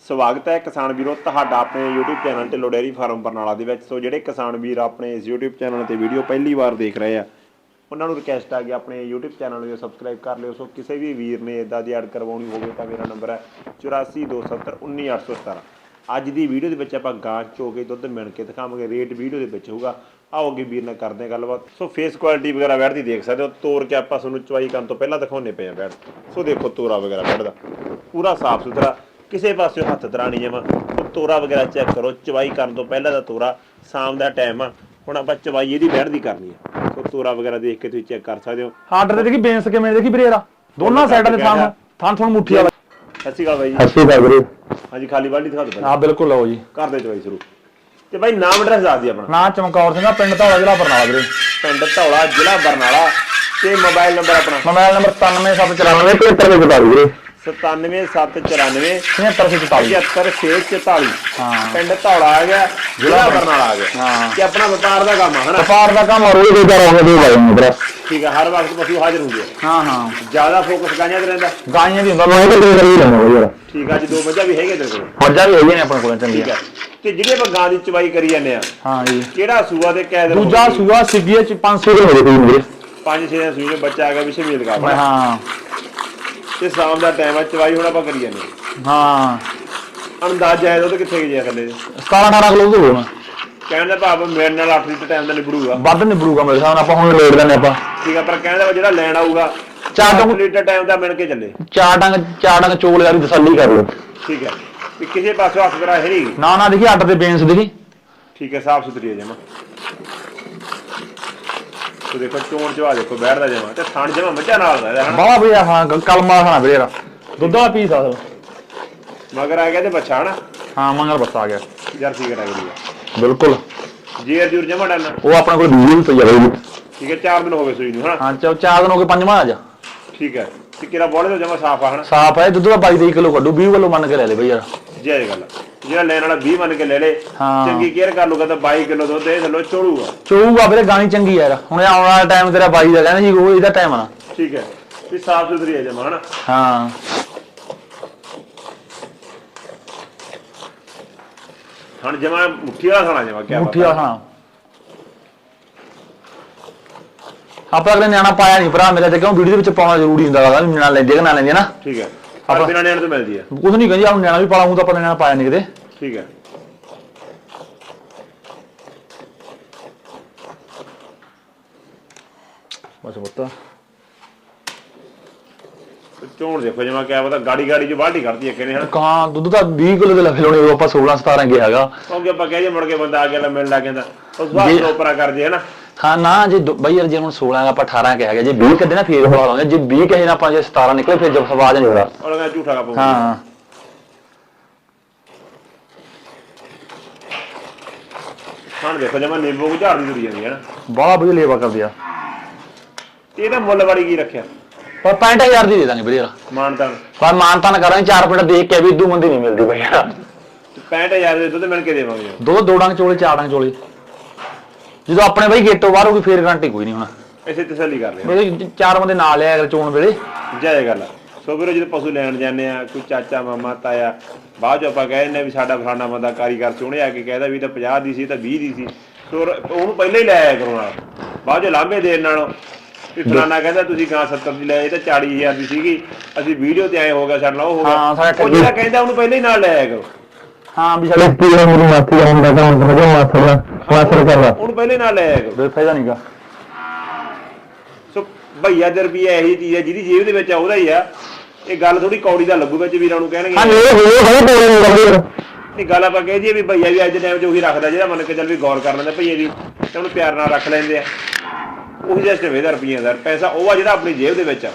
ਸਵਾਗਤ ਹੈ ਕਿਸਾਨ ਵੀਰੋ ਤੁਹਾਡਾ ਆਪਣੇ YouTube ਚੈਨਲ 'ਤੇ ਲੋਡੇਰੀ ਫਾਰਮ ਬਰਨਾਲਾ ਦੇ ਵਿੱਚ। ਸੋ ਜਿਹੜੇ ਕਿਸਾਨ ਵੀਰ ਆਪਣੇ ਇਸ YouTube ਚੈਨਲ ਤੇ ਵੀਡੀਓ ਪਹਿਲੀ ਵਾਰ ਦੇਖ ਰਹੇ ਆ, ਉਹਨਾਂ ਨੂੰ ਰਿਕਵੈਸਟ ਆ ਕਿ ਆਪਣੇ YouTube ਚੈਨਲ ਨੂੰ ਸਬਸਕ੍ਰਾਈਬ ਕਰ ਲਿਓ। ਸੋ ਕਿਸੇ ਵੀ ਵੀਰ ਨੇ ਇਦਾਂ ਦੀ ਐਡ ਕਰਵਾਉਣੀ ਹੋਵੇ ਤਾਂ ਮੇਰਾ ਨੰਬਰ ਹੈ 8427191817 ਅੱਜ ਦੀ ਵੀਡੀਓ ਦੇ ਵਿੱਚ ਆਪਾਂ ਗਾਂ ਚੋ ਕੇ ਦੁੱਧ ਮਿਣ ਕੇ ਦਿਖਾਵਾਂਗੇ। ਰੇਟ ਵੀਡੀਓ ਦੇ ਵਿੱਚ ਹੋਊਗਾ। ਆਓ ਅੱਗੇ ਵੀਰ ਨਾਲ ਕਰਦੇ ਹਾਂ ਗੱਲਬਾਤ। ਸੋ ਫੇਸ ਕੁਆਲਿਟੀ ਵਗੈਰਾ ਬੈਠ ਦੀ ਦੇਖ ਸਕਦੇ ਹੋ। ਤੋਰ ਕੇ ਆਪਾਂ ਤੁਹਾਨੂੰ ਚਵਾਈ ਕਰਨ ਤੋਂ ਪਹਿਲਾਂ ਦਿਖਾਉਣੇ ਪਏ ਆ ਬੈਠ ਸੋ ਦੇਖੋ ਤੋਰਾ ਵਗੈਰਾ ਬੈਠ ਦਾ ਪੂਰਾ ਸਾਫ਼ ਸੁਥਰਾ। ਕਿਸੇ ਪਾਸੇ ਹੱਥ ਤਰਾ ਨਹੀਂ ਜਮਾ ਤੋਰਾ ਵਗੈਰਾ ਚੈੱਕ ਕਰੋ ਚਵਾਈ ਕਰਨ ਤੋਂ ਪਹਿਲਾਂ ਦਾ ਤੋਰਾ ਸ਼ਾਮ ਦਾ ਟਾਈਮ ਆ। ਹੁਣ ਆਪਾਂ ਚਵਾਈ ਇਹਦੀ ਬੈਠ ਦੀ ਕਰਨੀ ਆ। ਸੋ ਤੋਰਾ ਵਗੈਰਾ ਦੇਖ ਕੇ ਤੁਸੀਂ ਚੈੱਕ ਕਰ ਸਕਦੇ ਹੋ। ਆਰਡਰ ਦੇਖੀ ਬੇਂਸ ਕਿਵੇਂ ਦੇਖੀ ਬਰੇਰਾ? ਦੋਨਾਂ ਸਾਈਡਾਂ ਦੇ ਥਾਂ ਥਾਂ ਥਾਂ ਮੁੱਠੀ ਵਾਲਾ। ਸਤਿ ਸ਼੍ਰੀ ਅਕਾਲ ਬਾਈ ਜੀ। ਅੱਛੀ ਗੱਲ ਵੀਰੇ। ਹਾਂਜੀ ਖਾਲੀ ਬਾਲਟੀ ਦਿਖਾ ਦਿਓ ਹਾਂ ਬਿਲਕੁਲ ਲਓ ਜੀ। ਕਰ ਦੇ ਚਵਾਈ ਸ਼ੁਰੂ। ਤੇ ਬਾਈ ਨਾਮ ਐਡਰੈਸ ਦੱਸ ਦੀ ਆਪਣਾ। ਨਾਂ ਚਮਕੌਰ ਸਿੰਘਾ ਪਿੰਡ ਧੌਲਾ ਜ਼ਿਲ੍ਹਾ ਬਰਨਾਲਾ ਵੀਰੇ। ਪਿੰਡ ਧੌਲਾ ਜ਼ਿਲ੍ਹਾ ਬਰਨਾਲਾ। ਤੇ ਮੋਬਾਈਲ ਨੰਬਰ ਆਪਣਾ। ਮੋਬਾਈਲ ਨੰਬਰ 9774 95 75 ਦੇ ਬਤਾ ਵੀਰੇ। 97794 75644 75644 ਹਾਂ। ਪਿੰਡ ਧੌਲਾ ਆ ਗਿਆ ਜ਼ਿਲ੍ਹਾ ਬਰਨਾਲਾ ਆ ਗਿਆ। ਹਾਂ। ਤੇ ਆਪਣਾ ਵਪਾਰ ਦਾ ਕੰਮ ਆ ਹਨਾ? ਵਪਾਰ ਦਾ ਕੰਮ ਰੋਜ਼ ਦੇ ਚਾਰ ਆਉਂਦੇ ਦੇ ਬਾਈ ਮੇਰਾ। ਠੀਕ ਆ ਹਰ ਵਕਤ ਪਸ਼ੂ ਹਾਜ਼ਰ ਹੁੰਦੇ ਆ। ਹਾਂ ਹਾਂ। ਜ਼ਿਆਦਾ ਫੋਕਸ ਗਾਈਆਂ ਤੇ ਰਹਿੰਦਾ? ਗਾਈਆਂ ਦੀ ਹੁੰਦਾ ਮੈਂ ਤਾਂ ਦੇ ਕਰੀ ਲੈਣਾ ਯਾਰ। ਠੀਕ ਆ ਜੀ ਦੋ ਮੱਝਾਂ ਵੀ ਹੈਗੇ ਤੇਰੇ ਕੋਲ? ਮੱਝਾਂ ਵੀ ਹੈਗੀਆਂ ਨੇ ਆਪਣੇ ਕੋਲ ਠੀਕ ਚੰਗੀਆਂ ਆ। ਤੇ ਜਿਹੜੇ ਆਪਾਂ ਗਾਂ ਦੀ ਚਵਾਈ ਕਰੀ ਜਾਂਦੇ ਆ ਹਾਂ ਜੀ। ਕਿਹੜਾ ਸੂਆ ਤੇ ਕੈ ਦਿਨ ਦੂਜਾ ਸੂਆ ਸਿੱਗੀਏ ਚ 500 ਮੇਰੇ। ਕੋਲ ਵੀਰੇ ਪੰਜ ਛੇ ਦਿਨ ਸੂਈ ਨੂੰ ਬੱਚਾ ਆ ਗਿਆ ਵਿਸ਼ੇ ਮੀਲ ਕਰ ਹਾਂ। ਤੇ ਸ਼ਾਮ ਦਾ ਟਾਈਮ ਆ ਚਵਾਈ ਹੁਣ ਆਪਾਂ ਕਰੀ ਜਾਂਦੇ ਆ। ਹਾਂ। ਅੰਦਾਜ਼ਾ ਹੈ ਉਹਦੇ ਕਿੱਥੇ ਗਿਆ ਥੱਲੇ 17 18 ਕਿਲੋ ਦੁੱਧ ਹੋਣਾ। ਕਹਿਣ ਦਾ ਭਾਵ ਮੇਰੇ ਨਾਲ 8 ਲੀਟਰ ਟਾਈਮ ਦਾ ਨਿਬੜੂਗਾ। ਵੱਧ ਨਿਬੜੂਗਾ ਮੇਰੇ ਹਿਸਾਬ ਨਾਲ ਆਪਾਂ ਹੁਣ ਲੋਡ ਲੈਣੇ ਆਪਾਂ। ਠੀਕ ਆ ਪਰ ਕਹਿਣ ਦਾ ਜਿਹੜਾ ਲੈਣ ਆਊਗਾ ਚਾਰ 8 ਤੋਂ- ਲੀਟਰ ਟਾਈਮ ਦਾ ਮਿਲ ਕੇ ਚੱਲੇ। ਚਾਰ ਡੰਗ ਚਾਰ ਡੰਗ ਚੋਲ ਯਾਰੀ ਤਸੱਲੀ ਕਰ ਲਓ। ਠੀਕ ਹੈ ਵੀ ਕਿਸੇ ਪਾਸੋਂ ਹੱਥ ਕਰਾ ਹੈ ਨਹੀਂ। ਨਾ ਨਾ ਦੇਖੀ ਅੱਡ ਤੇ ਬੇਂਸ ਦੇਖੀ। ਠੀਕ ਹੈ ਸਾਫ਼ ਸੁਥਰੀ ਹੈ ਜਮਾ। ਤੋ ਦੇਖੋ ਚੋਣ ਚਵਾ ਦੇਖੋ ਬੈਠਦਾ ਜਮਾ ਤੇ ਥਣ ਜਮਾ ਮੱਝਾਂ ਨਾਲ ਦਾ ਇਹਦਾ ਹਨਾ? ਬਾਵਾ ਵੀ ਹਾਂ ਗ- ਕਲਮਾ ਖਾਣਾ ਵੀਰੇ ਯਾਰ ਦੁੱਧ ਵਾਲਾ ਪੀਸ ਆ ਅਸਲ। ਮਗਰ ਆ ਗਿਆ ਤੇ ਬੱਚਾ ਹਨਾ? ਹਾਂ ਮੰਗਲ ਬੱਸ ਆ ਗਿਆ। ਜਰਸੀ ਕਟਾਗਰੀ ਆ। ਬਿਲਕੁਲ। ਜੀਰ ਜੂਰ ਜਮਾ ਡਾਲਣਾ। ਉਹ ਆਪਣੇ ਕੋਲ ਵੀਡੀਓ ਵੀ ਪਈ ਆ ਬਾਈ। ਠੀਕ ਹੈ 4 ਦਿਨ ਹੋ ਗਏ ਸੂਈ ਨੂੰ ਹਨਾ? ਹਾਂ ਚਾਰ ਦਿਨ ਹੋ ਗਏ ਪੰਜਵਾਂ ਅੱਜ ਠੀਕ ਹੈ ਤੇ ਕਿਰਾ ਬੋਲੇ ਤੋਂ ਜਮਾ ਸਾਫ਼ ਆ ਹਨਾ? ਸਾਫ਼ ਹੈ ਦੁੱਧ ਦਾ 22 23 ਕਿਲੋ ਕੱਢੂ 20 ਕਿਲੋ ਮੰਨ ਕੇ ਲੈ ਲੈ ਬਈ ਯਾਰ। ਜੈ ਗੱਲ। ਆ। ਜਿਹੜਾ ਲੈਣ ਵਾਲਾ 20 ਮੰਨ ਕੇ ਲੈ ਲੇ ਹਾਂ। ਚੰਗੀ ਕੇਅਰ ਕਰ ਲੂਗਾ ਤਾਂ 22 ਕਿਲੋ ਦੁੱਧ ਇਹ ਥੱਲੋਂ ਚੋੜੂਗਾ। ਚੋਊਗਾ ਵੀਰੇ ਗਾਣੀ ਚੰਗੀ ਯਾਰ। ਹੁਣ ਇਹ ਆਉਣ ਵਾਲਾ ਟਾਈਮ ਤੇਰਾ 22 ਦਾ ਕਹਿੰਦਾ ਜੀ ਉਹ ਇਹਦਾ ਟਾਈਮ ਆ ਠੀਕ ਹੈ ਵੀ ਸਾਫ਼ ਸੁਥਰੀ ਹੈ ਜਮਾ ਹਨਾ? ਹਾਂ। ਹਣ ਜਮਾ ਮੁੱਠੀ ਵਾਲਾ ਖਾਣਾ ਜਮਾ ਕਿਆ ਮੁੱਠੀ ਵਾਲਾ ਖਾਣਾ। ਆਪਾਂ ਅਗਲੇ ਨਿਆਣਾ ਪਾਇਆ ਨਹੀਂ ਭਰਾ ਮੇਰੇ ਤੇ ਕਿਉਂ ਵੀਡੀਓ ਦੇ ਵਿੱਚ ਪਾਉਣਾ ਜ਼ਰੂਰੀ ਹੁੰਦਾ ਵੀ ਨਿਆਣਾ ਲੈਂਦੇ ਕਿ ਨਾ ਲੈਂਦੇ ਨਾ। ਠੀਕ ਹੈ। ਪਰ ਬਿਨਾਂ ਨਿਆਣ ਤੋਂ ਮਿਲਦੀ ਹੈ ਕੁਝ ਨਹੀਂ ਕਹਿੰਦੀ ਆਹ ਨਿਆਣਾ ਵੀ ਪਾਲਾ ਹੂੰ ਤਾਂ ਆਪਾਂ ਨਿਆਣਾ ਪਾਇਆ ਨਹੀਂ ਕਿਤੇ। ਠੀਕ ਹੈ। ਬਸ ਪੁੱਤ। ਤੇ ਚੋਣ ਦੇਖੋ ਜਮਾ ਕਿਆ ਪਤਾ ਗਾੜੀ ਗਾੜੀ ਚ ਬਾਲਟੀ ਕੱਢਦੀ ਹੈ ਕਿਨੇ ਹਨਾ? ਕਾਂ ਦੁੱਧ ਤਾਂ 20 ਕਿਲੋ ਦੇ ਲੱਗੇ ਲਾਉਣੇ ਉਹ ਆਪਾਂ 16 17 ਗਿਆ ਹੈਗਾ। ਕਿਉਂਕਿ ਆਪਾਂ ਕਹਿ ਜੇ ਮੁੜ ਕੇ ਬੰਦਾ ਆ ਗਿਆ ਲੈ ਮਿਲਣ ਲੱਗ ਜਾਂਦਾ। ਉਸ ਵਾਰ। ਉਪਰਾ ਕਰਦੇ ਹੈ ਨਾ ਹਾਂ ਨਾ ਜੇ ਦੋ- ਬਈ ਯਾਰ ਜੇ ਹੁਣ 16 ਦਾ ਆਪਾਂ 18 ਕਹਿ ਗਿਆ ਜੇ 20 ਕਦੇ ਨਾ ਫੇਰ ਲਾਉਂਦੇ ਜੇ 20 ਕਹੇ ਨਾ ਆਪਾਂ ਜੇ 17 ਨਿਕਲੇ ਫਿਰ ਜਬ ਆਵਾਜ਼ ਨਹੀਂ ਹੋਣਾ ਉਹ ਲਗਾ ਝੂਠਾ ਕਾ ਹਾਂ ਹਾਂ। ਦੇਖੋ ਜਮਾ ਨਿੰਬੂ ਨੂੰ ਝਾੜਦੀ ਤੁਰੀ ਜਾਂਦੀ ਹੈ ਨਾ। ਬੜਾ ਵਧੀਆ ਲੇਵਾ ਕਰਦੀ ਆ। ਇਹਦਾ ਮੁੱਲ ਵਾਲੀ ਕੀ ਰੱਖਿਆ? ਪਰ 65000 ਦੀ ਦੇ ਦਾਂਗੇ ਵਧੀਆ ਮਾਨਤਾ। ਪਰ ਮਾਨਤਾ ਨਾ ਕਰਾਂਗੇ ਚਾਰ ਪਿੰਡ ਦੇਖ ਕੇ ਵੀ ਇਦੂ ਮੰਦੀ ਨਹੀਂ ਮਿਲਦੀ ਬਈ ਯਾਰ। 65000 ਦੇ ਦੁੱਧ ਮਿਲ ਕੇ ਦੇਵਾਂਗੇ। ਦੋ ਦੋ ਡੰਗ ਚੋਲੇ ਚਾਰ ਡੰਗ ਚੋਲੇ। ਜਦੋਂ ਆਪਣੇ ਬਈ ਗੇਟੋਂ ਬਾਹਰ ਹੋਊਗੀ ਫੇਰ ਗਾਰੰਟੀ ਕੋਈ ਨਹੀਂ ਹੋਣਾ। ਇਸੇ ਤਸੱਲੀ ਕਰ ਲਿਆ। ਬਈ ਚਾਰ ਬੰਦੇ ਨਾਲ ਲਿਆ ਅਗਰ ਚੋਣ ਵੇਲੇ। ਜੈ ਗੱਲ ਆ। ਸੋ ਵੀਰੋ ਜਦੋਂ ਪਸ਼ੂ ਲੈਣ ਜਾਂਦੇ ਆ ਕੋਈ ਚਾਚਾ ਮਾਮਾ ਤਾਇਆ ਬਾਅਦ ਚ ਆਪਾਂ ਕਹਿੰਦੇ ਵੀ ਸਾਡਾ ਫਲਾਣਾ ਬੰਦਾ ਕਾਰੀਗਰ ਸੋਹਣੇ ਆ ਕੇ ਕਹਿੰਦਾ ਵੀ ਇਹ ਤਾਂ 50 ਦੀ ਸੀ ਇਹ ਤਾਂ 20 ਦੀ ਸੀ। ਸੋ ਰ- ਉਹਨੂੰ ਪਹਿਲਾਂ ਹੀ ਲੈ ਆਇਆ ਕਰੋ ਨਾਲ। ਬਾਅਦ ਚ ਲਾਂਭੇ ਦੇਣ ਨਾਲੋਂ ਵੀ ਫਲਾਣਾ ਕਹਿੰਦਾ ਤੁਸੀਂ ਗਾਂ 70 ਦੀ ਲੈ ਇਹ ਤਾਂ 40000 ਦੀ ਸੀਗੀ। ਅਸੀਂ ਵੀਡੀਓ ਤੇ ਆਏ ਹੋ ਗਿਆ ਸਾਡੇ ਨਾਲ ਉਹ ਹੋ ਹਾਂ, ਗਿਆ ਸਾਡਾ ਉਹ ਜਿਹੜਾ ਕਹਿੰਦਾ ਉਹਨੂੰ ਪਹਿਲਾਂ ਹੀ ਨਾਲ ਲੈ ਆਇਆ ਕਰੋ। ਹਾਂ ਵੀ ਸਾਡੇ ਦਾ ਮੇਰੀ ਮਾਸੀ ਦਾ ਹੁੰਦਾ ਤਾਂ ਹੁਣ ਸਮਝੋ ਮਾਸਰ ਦਾ। ਮਾਸਰ ਕਰਦਾ ਉਹਨੂੰ ਪਹਿਲਾਂ ਨਾਲ ਲੈ ਆਇਆ ਬੇ ਫਾਇਦਾ ਨਹੀਂਗਾ ਸੋ ਭਈਆ ਦੇ ਰੁਪਈਆ ਇਹੀ ਚੀਜ਼ ਹੈ ਜਿਹਦੀ ਜੇਬ ਦੇ ਵਿੱਚ ਆ ਉਹਦਾ ਹੀ ਆ। ਇਹ ਗੱਲ ਥੋੜੀ ਕੌੜੀ ਦਾ ਲੱਗੂ ਵਿੱਚ ਵੀਰਾਂ ਨੂੰ ਕਹਿਣਗੇ। ਹਾਂ ਇਹ ਹੋਏ ਹੋਏ ਨਹੀਂ ਕਰਦੇ ਯਾਰ ਨਹੀਂ ਗੱਲ ਆਪਾਂ ਕਹਿ ਦਈਏ ਵੀ ਭਈਆ ਵੀ ਅੱਜ ਦੇ ਟਾਈਮ 'ਚ ਉਹੀ ਰੱਖਦਾ ਜਿਹੜਾ ਮੰਨ ਕੇ ਚੱਲ ਵੀ ਗੌਰ ਕਰ ਲੈਂਦਾ ਭਈਏ ਦੀ ਤੇ ਉਹਨੂੰ ਪਿਆਰ ਨਾਲ ਰੱਖ ਲੈਂਦੇ ਆ। ਉਹੀ ਜਿਹਾ ਸਟੇਵੇ ਰੁਪਈਆ ਦਾ ਪੈਸਾ ਉਹ ਆ ਜਿਹੜਾ ਆਪਣੀ ਜੇਬ ਦੇ ਵਿੱਚ ਆ।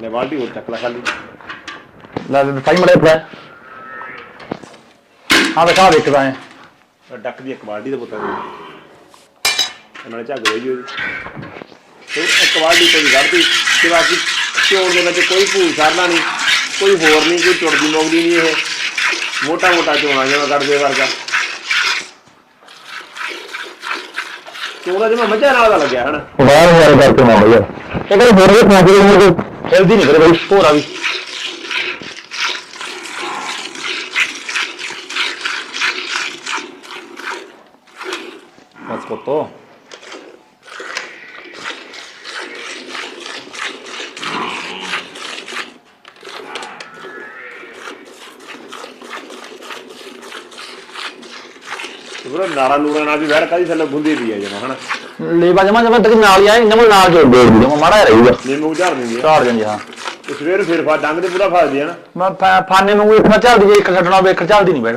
ਲੈ ਬਾਲਟੀ ਹੋਰ ਚੱਕ ਲੈ ਖਾਲੀ। ਲੈ ਸਾਈ ਮੜੇ ਪਿਆ ਹਾਂ ਦਿਖਾ ਦੇਖਦਾ ਆਹ ਡੱਕ ਦੀ ਇੱਕ ਬਾਲਟੀ ਦੇ ਪੁੱਤਾਂ ਦੀ ਇਹਨਾਂ ਨੇ ਝੱਗ ਰਹੀ ਉਹਦੀ ਤੇ ਇੱਕ ਬਾਲਟੀ ਕੋਈ ਕੱਢਦੀ ਤੇ ਬਾਕੀ ਚੋਣ ਦੇ ਵਿੱਚ ਕੋਈ ਭੂਲ ਸਰਨਾ ਨਹੀਂ ਕੋਈ ਹੋਰ ਨਹੀਂ ਕੋਈ ਟੁੱਟਦੀ ਮੋਗਦੀ ਨਹੀਂ ਇਹ। ਮੋਟਾ ਮੋਟਾ ਚੋਣਾ ਜਿਵੇਂ ਕੱਢਦੇ ਵਰਗਾ। ਚੋਣਾ ਜਿਵੇਂ ਮੱਝਾਂ ਨਾਲ ਦਾ ਲੱਗਿਆ ਹਨਾ। ਬਾਹਰ ਵਾਲੇ ਕਰਕੇ ਨਾ ਬਈ। ਇਹ ਕਹਿੰਦੇ ਹੋਰ ਵੀ ਖਾਂਦੇ ਨੇ ਹਿਲਦੀ ਨਹੀਂ ਕਰੇ ਬਾਈ। ਭੋਰਾ ਵੀ। ਪੂਰਾ ਨਾਰਾ ਨੂਰਾ ਨਾਲ ਵੀ ਵੈੜ ਕਾਦੀ ਥੱਲੇ ਗੁੰਦੀ ਦੀ ਹੈ ਜਮਾ ਹਨਾ ਲੇਵਾ ਜਮਾ ਜਮਾ ਤੱਕ ਨਾਲ ਹੀ ਆ ਇਹਨਾਂ ਨਾਲ ਜੋੜ ਦੇ ਜਮਾ ਮਾੜਾ ਰਹੂਗਾ ਨਿੰਮੂ ਝਾੜ ਦਿੰਦੀ ਹੈ ਝਾੜ ਜਾਂਦੀ ਹਾਂ ਤੇ ਸਵੇਰ ਫਿਰ ਫਾ ਡੰਗ ਦੇ ਪੂਰਾ ਫਸਦੀ ਹੈ ਨਾ ਮੈਂ ਫਾਨੇ ਨੂੰ ਇੱਕ ਨਾ ਚੱਲਦੀ ਜੇ ਇੱਕ ਛੱਡਣਾ ਨਹੀਂ ਬੈਠ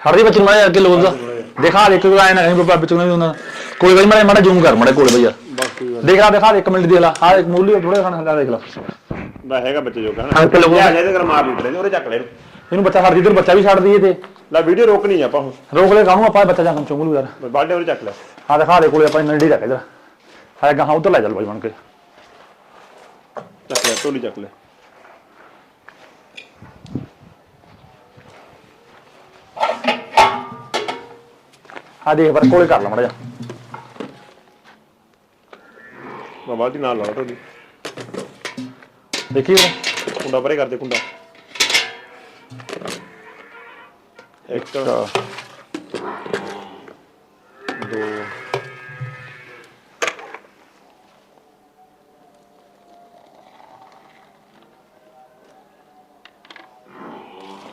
ਛੱਡਦੀ ਬੱਚੇ ਨੂੰ ਮਾੜਾ ਜਿਹਾ ਅੱਗੇ ਲੋਕ ਦਾ। ਦਿਖਾ ਦੇ ਇੱਕ ਆਇਆ ਨਾ ਕਹੀਂ ਬੱਬਾ ਨੇ ਵੀ ਉਹਨਾਂ ਕੋਈ ਬਾਈ ਮਾੜਾ ਮਾੜਾ ਜ਼ੂਮ ਕਰ ਮਾੜਾ ਕੋਲੇ ਬਈ ਯਾਰ ਦੇਖ ਲਾ ਦਿਖਾ ਦੇ ਇੱਕ ਮਿੰਟ ਦੇਖ ਲਾ ਹਾਂ ਇੱਕ ਮੂਲੀ ਥੋੜਾ ਖਾਣਾ ਹਲਾ ਦੇਖ ਲਾ। ਦਾ ਹੈਗਾ ਬੱਚੇ ਜੋਗਾ ਹਨਾ ਤੇ ਲੋਕ- ਲਿਆ ਜੇ ਤੇ ਮਾਰ ਲੀਟਰ ਉਹਦੇ ਚੱਕ ਲੈ ਇਹਨੂੰ। ਬੱਚਾ ਛੱਡ ਦੀ ਇਧਰ ਬੱਚਾ ਵੀ ਛੱਡ ਦਈਏ ਤੇ। ਲੈ ਵੀਡੀਓ ਰੋਕਣੀ ਆ ਆਪਾਂ ਹੁਣ ਰੋਕ ਲੈ ਕਾਹਨੂੰ ਆਪਾਂ ਬੱਚਾ ਜਾਂ ਚੁੰਗਲੂ ਯਾਰ। ਬਾਡੇ ਉਹਦੇ ਚੱਕ ਲੈ। ਹਾਂ ਦਿਖਾ ਦੇ ਕੋਲੇ ਆਪਾਂ ਨੰਡੀ ਰੱਖ ਇਧਰ। ਹਾਂ ਗਾਹਾਂ ਉੱਧਰ ਲੈ ਚੱਲ ਬਾਈ ਬਣ ਕੇ। ਚੱਕ ਲੈ ਟੋਲੀ ਚੱਕ ਲੈ। ਹਾਂ ਦੇਖ ਪਰ ਕੋਲੇ ਕਰ ਲਾ ਮਾੜਾ ਜਾ ਮੈਂ ਬਾਲਟੀ ਨਾਲ ਲਾ ਟੋਲੀ ਦੇਖੀ ਉਹ ਕੁੰਡਾ ਪਰੇ ਕਰ ਦੇ ਕੁੰਡਾ। ਇੱਕ ਦੋ।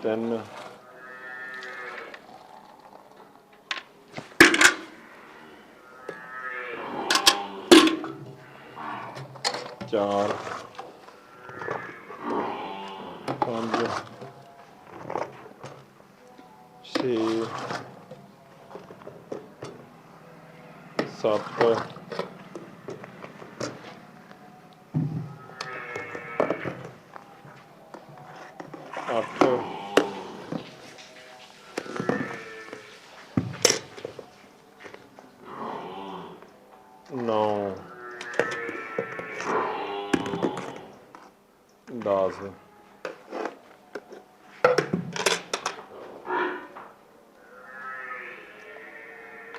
ਤਿੰਨ। ਚਾਰ ਪੰਜ ਛੇ ਸੱਤ ਅੱਠ ਨੌ ਦਸ।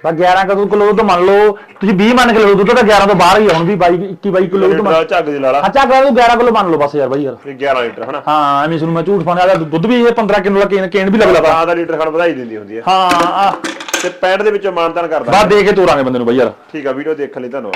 ਬਸ 11 ਕਿਲੋ ਕਿਲੋ ਦੁੱਧ ਮੰਨ ਲਓ ਤੁਸੀਂ 20 ਮੰਨ ਕੇ ਲਓ ਦੁੱਧ ਤਾਂ 11 ਤੋਂ ਬਾਹਰ ਹੀ ਆ ਹੁਣ ਵੀ 22 21 22 ਕਿਲੋ ਦੁੱਧ ਮੰਨ ਝੱਗ ਦੀ ਲਾਲਾ ਅੱਛਾ ਕਰ 11 ਕਿਲੋ ਮੰਨ ਲਓ ਬਸ ਯਾਰ ਬਾਈ ਯਾਰ। ਇਹ 11 ਲੀਟਰ ਹਨਾ? ਹਾਂ ਐਵੇਂ ਸੁਣ ਮੈਂ ਝੂਠ ਪਾਣਿਆ ਦੁੱਧ ਵੀ ਇਹ 15 ਕਿਲੋ ਦਾ ਕੇਨ ਕੇਨ ਵੀ ਲੱਗਦਾ। ਤਾਂ ਦਾ ਲੀਟਰ ਖਣ ਵਧਾਈ ਦਿੰਦੀ ਹੁੰਦੀ ਹੈ ਹਾਂ ਤੇ 65 ਦੇ ਵਿੱਚੋਂ ਮਾਨਤਾਨ ਕਰਦਾ। ਬਾਅਦ ਦੇ ਕੇ ਤੋਰਾਂਗੇ ਬੰਦੇ ਨੂੰ ਬਾਈ ਯਾਰ। ਠੀਕ ਆ ਵੀਡੀਓ ਦੇਖਣ ਲਈ ਧੰਨਵਾਦ।